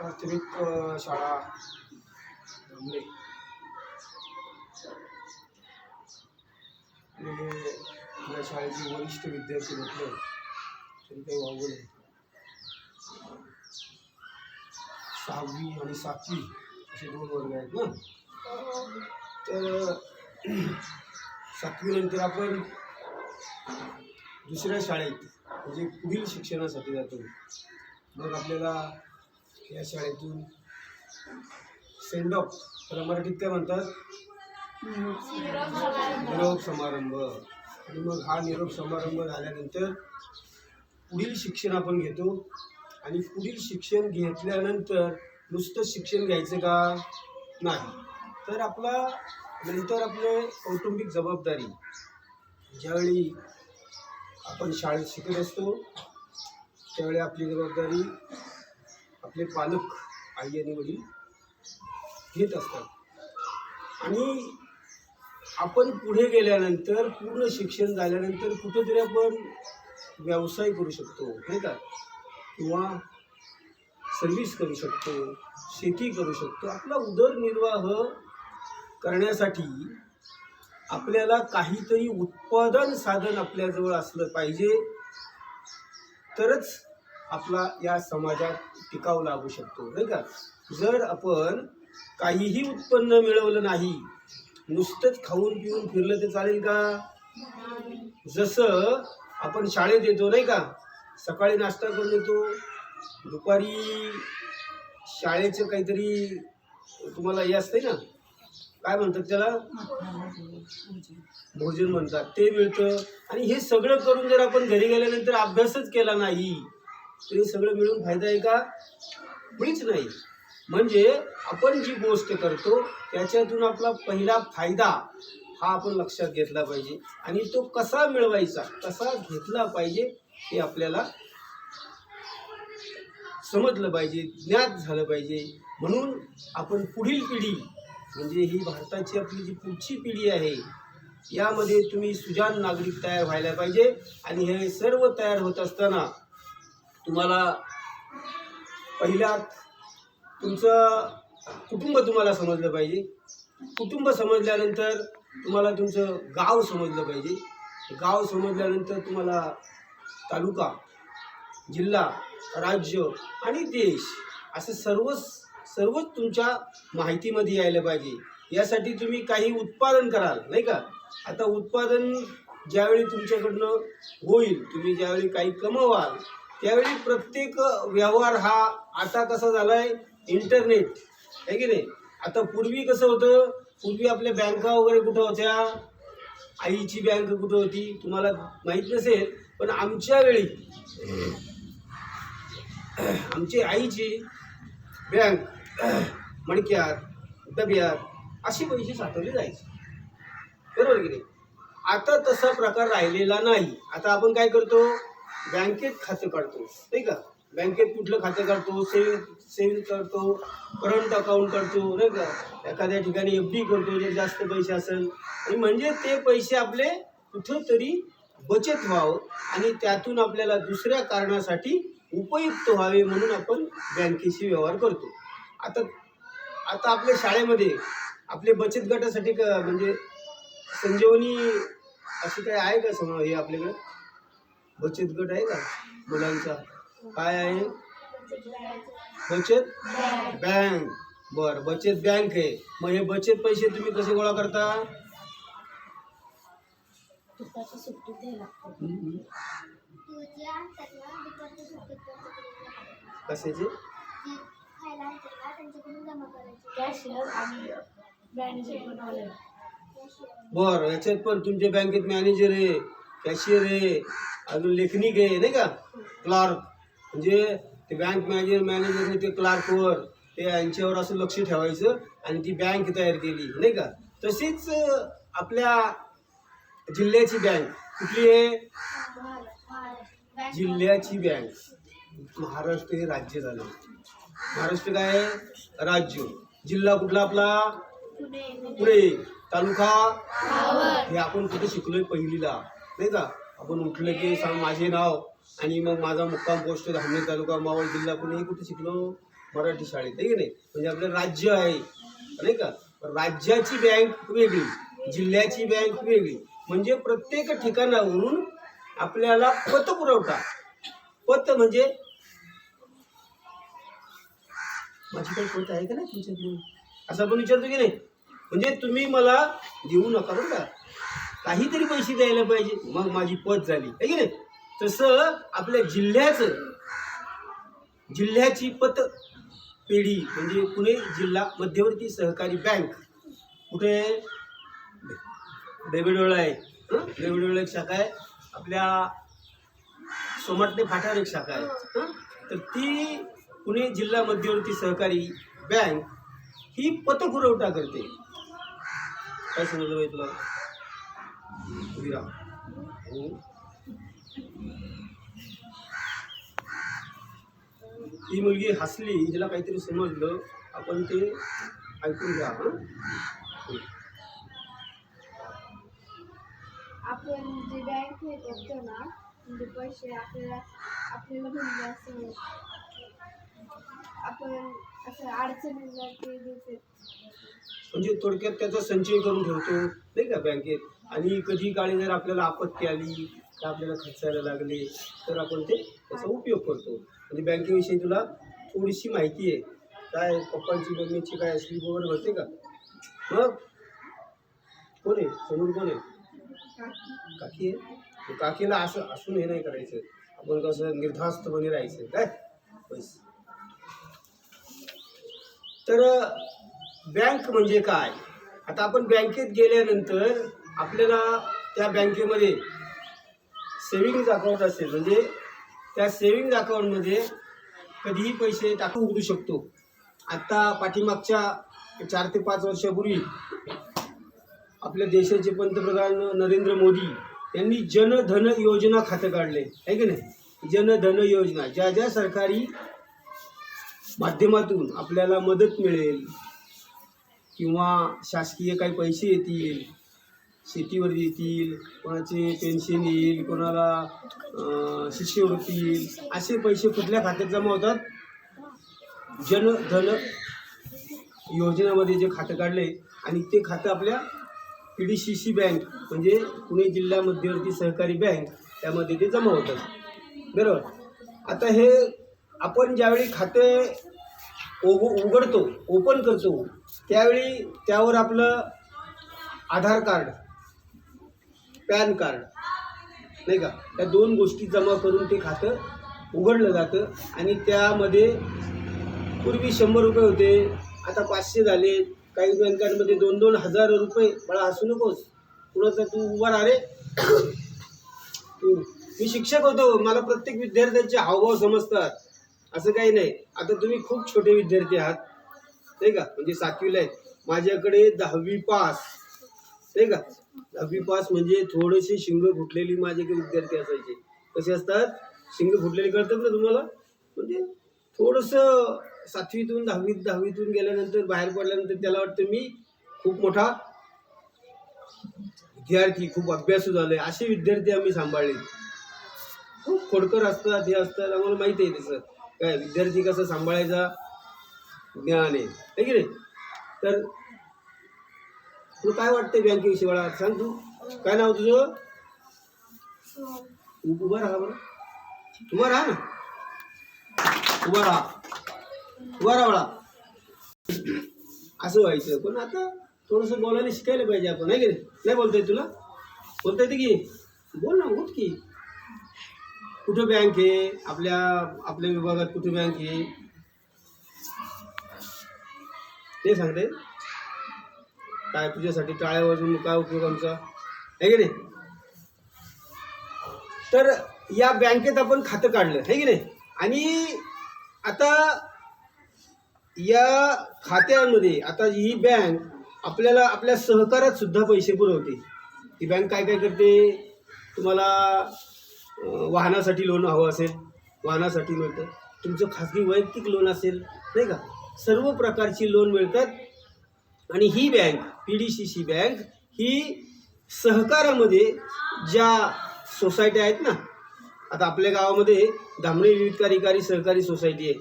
प्राथमिक शाळा. म्हणजे आणि या शाळेचे वरिष्ठ विद्यार्थी म्हटलं तरी काही वावगं नाही. सहावी आणि सातवी असे दोन वर्ग आहेत ना. तर सातवीनंतर आपण दुसऱ्या शाळेत म्हणजे पुढील शिक्षणासाठी जातो. मग आपल्याला या शाळेतून सेंड ऑफ त्याला मराठीत काय म्हणतात. निरोप समारंभ. आणि मग हा निरोप समारंभ झाल्यानंतर पुढील शिक्षण आपण घेतो. आणि पुढील शिक्षण घेतल्यानंतर नुसतं शिक्षण घ्यायचं का? नाही. तर आपला म्हणजे नंतर आपले कौटुंबिक जबाबदारी. ज्यावेळी आपण शाळेत शिकत असतो त्यावेळी आपली जबाबदारी आपले पालक आई आणि वडील घेत असतात. आणि आपण पुढे गेल्यानंतर पूर्ण शिक्षण झाल्यानंतर कुठेतरी आपण व्यवसाय करू शकतो नाही का? किंवा सर्व्हिस करू शकतो शेती करू शकतो. आपला उदरनिर्वाह करण्यासाठी आपल्याला काहीतरी उत्पादन साधन आपल्याजवळ असलं पाहिजे. तरच आपला या समाजात टिकाव लागू शकतो नाही का? जर आपण काहीही उत्पन्न मिळवलं नाही नुसतंच खाऊन पिऊन फिरलं तर चालेल का? जसं आपण शाळेत येतो नाही का? सकाळी नाश्ता करून येतो दुपारी शाळेचं काहीतरी तुम्हाला हे असते ना? काय म्हणतात त्याला? भोजन म्हणतात ते मिळतं. आणि हे सगळं करून जर आपण घरी गेल्यानंतर अभ्यासच केला नाही तरी हे सगळं मिळून फायदा आहे का? मुळीच नाही. म्हणजे आपण जी गोष्ट करतो त्याच्यातून आपला पहिला फायदा हा आपण लक्षात घेतला पाहिजे. आणि तो कसा मिळवायचा कसा घेतला पाहिजे हे आपल्याला समजलं पाहिजे ज्ञात झालं पाहिजे. म्हणून आपण पुढील पिढी म्हणजे ही भारताची आपली जी पुढची पिढी आहे यामध्ये तुम्ही सुजान नागरिक तयार व्हायला पाहिजे. आणि हे सर्व तयार होत असताना तुम्हाला पहिल्या तुमचं कुटुंब तुम्हाला समजलं पाहिजे. कुटुंब समजल्यानंतर तुम्हाला तुमचं गाव समजलं पाहिजे. गाव समजल्यानंतर तुम्हाला तालुका जिल्हा राज्य आणि देश असं सर्वच सर्वच तुमच्या माहितीमध्ये यायला पाहिजे. यासाठी तुम्ही काही उत्पादन कराल नाही का? आता उत्पादन ज्यावेळी तुमच्याकडनं होईल तुम्ही ज्यावेळी काही कमवाल त्यावेळी प्रत्येक व्यवहार हा आता कसा झाला आहे इंटरनेट आहे की नाही? आता पूर्वी कसं होतं? पूर्वी आपल्या बँका वगैरे कुठं होत्या? आईची बँक कुठं होती? तुम्हाला माहीत नसेल पण आमच्या वेळी आमची आईची बँक मणक्यात डब्यात अशी पैसे साठवले जायचे. बरोबर की नाही? आता तसा प्रकार राहिलेला नाही. आता आपण काय करतो? बँकेत खातं काढतो नाही का? बँकेत कुठलं खातं काढतो सेविंग सेविंग करतो करंट अकाउंट करतो नाही का? एखाद्या ठिकाणी एफ डी करतो जर जास्त पैसे असेल. आणि म्हणजे ते पैसे आपले कुठंतरी बचत व्हावं आणि त्यातून आपल्याला दुसऱ्या कारणासाठी उपयुक्त व्हावे म्हणून आपण बँकेशी व्यवहार करतो. आता आता आपल्या शाळेमध्ये आपले बचत गटासाठी क म्हणजे संजीवनी अशी काय आहे का सम हे आपल्याकडे? बचत गट आहे का? मुलांचा. काय आहे? बचत बँक. बर बचत बँक आहे. मग हे बचत पैसे तुम्ही कसे गोळा करता. कशाचे? बर याच्यात पण तुमच्या बँकेत मॅनेजर आहे. कॅशियर आहे अजून लेखनिक आहे नाही का? क्लार्क म्हणजे ते बँक मॅनेजर मॅनेजरने ते क्लार्कवर ते यांच्यावर असं लक्ष ठेवायचं आणि ती बँक तयार केली नाही का? तशीच आपल्या जिल्ह्याची बँक कुठली आहे? जिल्ह्याची बँक महाराष्ट्र हे राज्य झालं. महाराष्ट्र काय आहे? राज्य. जिल्हा कुठला आपला? पुणे. तालुका? हे आपण कुठे शिकलोय? पहिलीला. नाही का? आपण उठलं की सांग माझे नाव आणि मग माझा मुक्काम पोस्ट धामणे तालुका मावळ जिल्हा पुणे हे कुठे शिकलो मराठी शाळेत. आहे की नाही? म्हणजे आपलं राज्य आहे. नाही का? राज्याची बँक वेगळी जिल्ह्याची बँक वेगळी. म्हणजे प्रत्येक ठिकाणावरून आपल्याला पत पुरवठा पत म्हणजे माझी काही पत आहे का नाही तुमच्याकडे असं आपण विचारतो की नाही? म्हणजे तुम्ही मला देऊ नका बरं का. काहीतरी पैसे द्यायला पाहिजे. मग माझी पत झाली. आहे की नाही? तसं आपल्या जिल्ह्याचं जिल्ह्याची पत पेढी म्हणजे पुणे जिल्हा मध्यवर्ती सहकारी बँक. कुठे? आहे? आहे. हं? एक शाखा आहे. आपल्या सोमाटणे फाटावर एक शाखा आहे. तर ती पुणे जिल्हा मध्यवर्ती सहकारी बँक ही पतपुरवठा करते. काय समजलं बाई तुला? उभी राहा. हं? ही मुलगी हसली हिला काहीतरी समजलं आपण ते ऐकून घ्या. आपण जे बँक हे करतो ना म्हणजे पैसे आपल्याला आपल्याला म्हणजे असं आपण असं अडचणीला ते देते म्हणजे थोडक्यात त्याचा संचय करून ठेवतो नाही का बँकेत आणि कधी काळी जर आपल्याला आपत्ती आली तर आपल्याला खर्चायला लागले तर आपण ते त्याचा उपयोग करतो. म्हणजे बँकेविषयी तुला थोडीशी माहिती आहे. काय पप्पांची मम्मीची काय स्लीप वगैरे होते का? मग? कोण आहे? समोर कोण आहे? काकी आहे? काकीला असं असून हे नाही करायचं. आपण कसं निर्धास्तपणे राहायचं. काय? बस. तर बँक म्हणजे काय? आता आपण बँकेत गेल्यानंतर आपल्याला त्या बँकेमध्ये सेविंग्ज अकाउंट असेल म्हणजे त्या सेविंग्ज अकाउंटमध्ये कधीही पैसे टाकून उघडू शकतो. आत्ता पाठीमागच्या चार ते पाच वर्षापूर्वी आपल्या देशाचे पंतप्रधान नरेंद्र मोदी यांनी जनधन योजना खातं काढले आहे की नाही? जनधन योजना ज्या ज्या सरकारी माध्यमातून आपल्याला मदत मिळेल किंवा शासकीय काही पैसे येतील शेतीवर येतील कोणाचे पेन्शन येईल कोणाला शिष्यवृत्ती येईल असे पैसे कुठल्या खात्यात जमा होतात? जनधन योजनेमध्ये जे खातं काढले आणि ते खातं आपल्या P D C C bank म्हणजे पुणे जिल्हा मध्यवर्ती सहकारी बँक त्यामध्ये ते जमा होतात. बरोबर? आता हे आपण ज्यावेळी खाते उघ उघडतो ओपन करतो त्यावेळी त्यावर आपलं आधार कार्ड पॅन कार्ड. नाही का? त्या दोन गोष्टी जमा करून ते खातं उघडलं जातं आणि त्यामध्ये पूर्वी शंभर रुपये होते आता पाचशे झाले. काही बँकांमध्ये दोन दोन हजार रुपये. मला हसू नकोस. कुणाचा तू उभा राहा रे. तू. मी शिक्षक होतो. मला प्रत्येक विद्यार्थ्यांचे हावभाव समजतात. असं काही नाही. आता तुम्ही खूप छोटे विद्यार्थी आहात. नाही का? म्हणजे सातवीला आहेत. माझ्याकडे दहावी पास. नाही का? दहावी पास म्हणजे थोडेसे शिंग फुटलेली माझ्याकडे विद्यार्थी असायचे. कसे असतात? शिंग फुटलेली कळतात ना तुम्हाला? म्हणजे थोडंसं सातवीतून दहावीत दहावीतून गेल्यानंतर बाहेर पडल्यानंतर त्याला वाटतं मी खूप मोठा विद्यार्थी खूप अभ्यासू झाले असे विद्यार्थी आम्ही सांभाळले. खूप खोडकर असतात हे असतात आम्हाला माहिती आहे तसं. काय विद्यार्थी कसं सांभाळायचा? ज्ञान आहे. की नाही? तर तुला काय वाटतंय बँकेविषयी मला? सांग तू. काय नाव तुझं? उभं राहा बरं. उभं राहा ना. उभं राहा. उभं राहा बाळा. असं व्हायचं. पण आता थोडंसं बोलायला शिकायला पाहिजे आपण नाही की नाही? नाही बोलता येत तुला? बोलता येते की? बोल ना उठ की. कुठं बँक आहे? आपल्या आपल्या विभागात कुठं बँक आहे? ते सांगते काय तुझ्यासाठी टाळ्या काय उपयोग आमचा? आहे की नाही? तर या बँकेत आपण खातं काढलं आहे की नाही? आणि आता या खात्यामध्ये आता ही बँक आपल्याला आपल्या सहकारात सुद्धा पैसे पुरवते. ही बँक काय काय करते? तुम्हाला वाहनासाठी लोन हवं असेल वाहनासाठी मिळतं तुमचं खाजगी वैयक्तिक लोन असेल नाही का? सर्व प्रकारची लोन मिळतात. आणि ही bank P D C C bank ही सहकारामध्ये ज्या सोसायट्या आहेत ना आता आपल्या गावामध्ये धामणी विविध कार्यकारी सहकारी सोसायटी आहे.